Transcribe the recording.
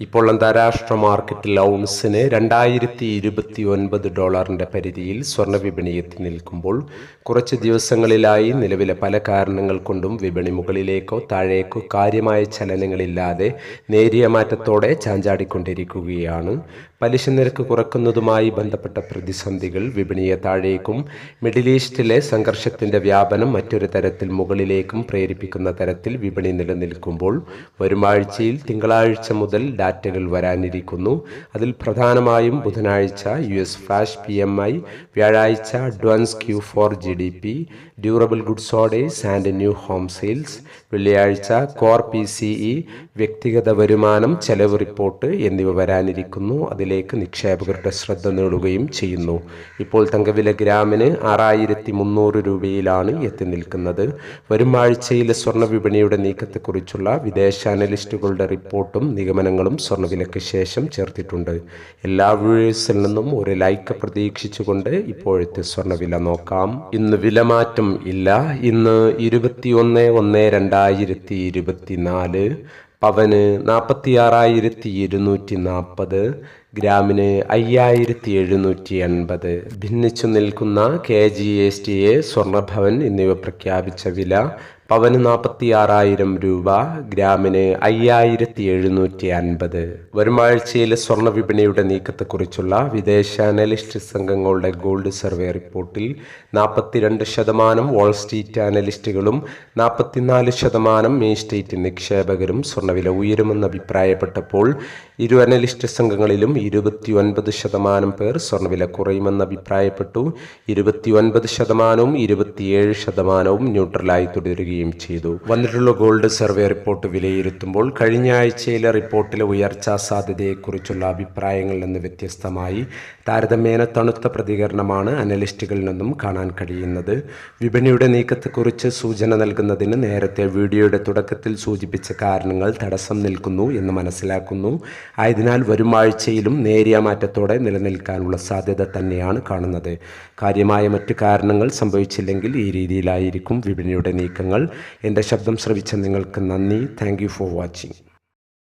ഇപ്പോൾ അന്താരാഷ്ട്ര മാർക്കറ്റിൽ ഔൺസിന് രണ്ടായിരത്തി ഇരുപത്തി ഒൻപത് ഡോളറിന്റെ പരിധിയിൽ സ്വർണ വിപണി എത്തി നിൽക്കുമ്പോൾ കുറച്ച് ദിവസങ്ങളിലായി നിലവിലെ പല കാരണങ്ങൾ കൊണ്ടും വിപണി മുകളിലേക്കോ താഴേക്കോ കാര്യമായ ചലനങ്ങളില്ലാതെ നേരിയ മാറ്റത്തോടെ ചാഞ്ചാടിക്കൊണ്ടിരിക്കുകയാണ്. പലിശ നിരക്ക് കുറക്കുന്നതുമായി ബന്ധപ്പെട്ട പ്രതിസന്ധികൾ വിപണിയെ താഴേക്കും മിഡിൽ ഈസ്റ്റിലെ സംഘർഷത്തിന്റെ വ്യാപനം മറ്റൊരു തരത്തിൽ മുകളിലേക്കും പ്രേരിപ്പിക്കുന്ന തരത്തിൽ വിപണി നിലനിൽക്കുമ്പോൾ വരുമാഴ്ചയിൽ തിങ്കളാഴ്ച മുതൽ ഡാറ്റകൾ വരാനിരിക്കുന്നു. അതിൽ പ്രധാനമായും ബുധനാഴ്ച U S flash P M I വ്യാഴാഴ്ച advance Q four G D P durable goods orders and new home sales വെള്ളിയാഴ്ച കോർ പി സി ഇ വ്യക്തിഗത വരുമാനം ചെലവ് റിപ്പോർട്ട് എന്നിവ വരാനിരിക്കുന്നു. അതിലേക്ക് നിക്ഷേപകരുടെ ശ്രദ്ധ നേടുകയും ചെയ്യുന്നു. ഇപ്പോൾ തങ്കവില ഗ്രാമിന് ആറായിരത്തി മുന്നൂറ് രൂപയിലാണ് എത്തി നിൽക്കുന്നത്. വരും ആഴ്ചയിലെ സ്വർണ വിപണിയുടെ നീക്കത്തെക്കുറിച്ചുള്ള വിദേശ അനലിസ്റ്റുകളുടെ റിപ്പോർട്ടും നിഗമനങ്ങളും സ്വർണവിലയ്ക്ക് ശേഷം ചേർത്തിട്ടുണ്ട്. എല്ലാ വ്യൂവേഴ്സിൽ നിന്നും ഒരു ലൈക്ക് പ്രതീക്ഷിച്ചുകൊണ്ട് ഇപ്പോഴത്തെ സ്വർണവില നോക്കാം. ഇന്ന് വിലമാറ്റം ഇല്ല. ഇന്ന് ഇരുപത്തിയൊന്ന് ഒന്ന് രണ്ടായിരത്തി ഇരുപത്തിനാല് പവന് നാൽപ്പത്തി ആറായിരത്തി ഇരുന്നൂറ്റി നാൽപ്പത് ഗ്രാമിന് അയ്യായിരത്തി എഴുന്നൂറ്റി എൺപത് ഭിന്നിച്ചു നിൽക്കുന്ന K G S T A സ്വർണഭവൻ എന്നിവ പ്രഖ്യാപിച്ച വില പവന് നാൽപ്പത്തി ആറായിരം രൂപ ഗ്രാമിന് അയ്യായിരത്തി എഴുന്നൂറ്റി അൻപത് വരുമാഴ്ചയിലെ സ്വർണ വിപണിയുടെ നീക്കത്തെക്കുറിച്ചുള്ള വിദേശ അനലിസ്റ്റ് സംഘങ്ങളുടെ ഗോൾഡ് സർവേ റിപ്പോർട്ടിൽ നാൽപ്പത്തിരണ്ട് ശതമാനം വാൾ സ്ട്രീറ്റ് അനലിസ്റ്റുകളും നാൽപ്പത്തിനാല് ശതമാനം മെയിൻ സ്ട്രീറ്റ് നിക്ഷേപകരും സ്വർണവില ഉയരുമെന്ന് അഭിപ്രായപ്പെട്ടപ്പോൾ ഇരു അനലിസ്റ്റ് സംഘങ്ങളിലും ഇരുപത്തി ഒൻപത് ശതമാനം പേർ സ്വർണവില കുറയുമെന്ന് അഭിപ്രായപ്പെട്ടു. ഇരുപത്തി ഒൻപത് ശതമാനവും ഇരുപത്തിയേഴ് ശതമാനവും ന്യൂട്രലായി തുടരുകയും ചെയ്തു. വന്നിട്ടുള്ള ഗോൾഡ് സർവേ റിപ്പോർട്ട് വിലയിരുത്തുമ്പോൾ കഴിഞ്ഞ ആഴ്ചയിലെ റിപ്പോർട്ടിലെ ഉയർച്ചാ സാധ്യതയെക്കുറിച്ചുള്ള അഭിപ്രായങ്ങളിൽ നിന്ന് വ്യത്യസ്തമായി താരതമ്യേന തണുത്ത പ്രതികരണമാണ് അനലിസ്റ്റുകളിൽ നിന്നും കാണാൻ കഴിയുന്നത്. വിപണിയുടെ നീക്കത്തെക്കുറിച്ച് സൂചന നൽകുന്നതിന് നേരത്തെ വീഡിയോയുടെ തുടക്കത്തിൽ സൂചിപ്പിച്ച കാരണങ്ങൾ തടസ്സം നിൽക്കുന്നു എന്ന് മനസ്സിലാക്കുന്നു. ആയതിനാൽ വരും ആഴ്ചയിലും നേരിയ മാറ്റത്തോടെ നിലനിൽക്കാനുള്ള സാധ്യത തന്നെയാണ് കാണുന്നത്. കാര്യമായ മറ്റു കാരണങ്ങൾ സംഭവിച്ചില്ലെങ്കിൽ ഈ രീതിയിലായിരിക്കും വിപണിയുടെ നീക്കങ്ങൾ. എന്റെ ശബ്ദം ശ്രവിച്ച നിങ്ങൾക്ക് നന്ദി. Thank for watching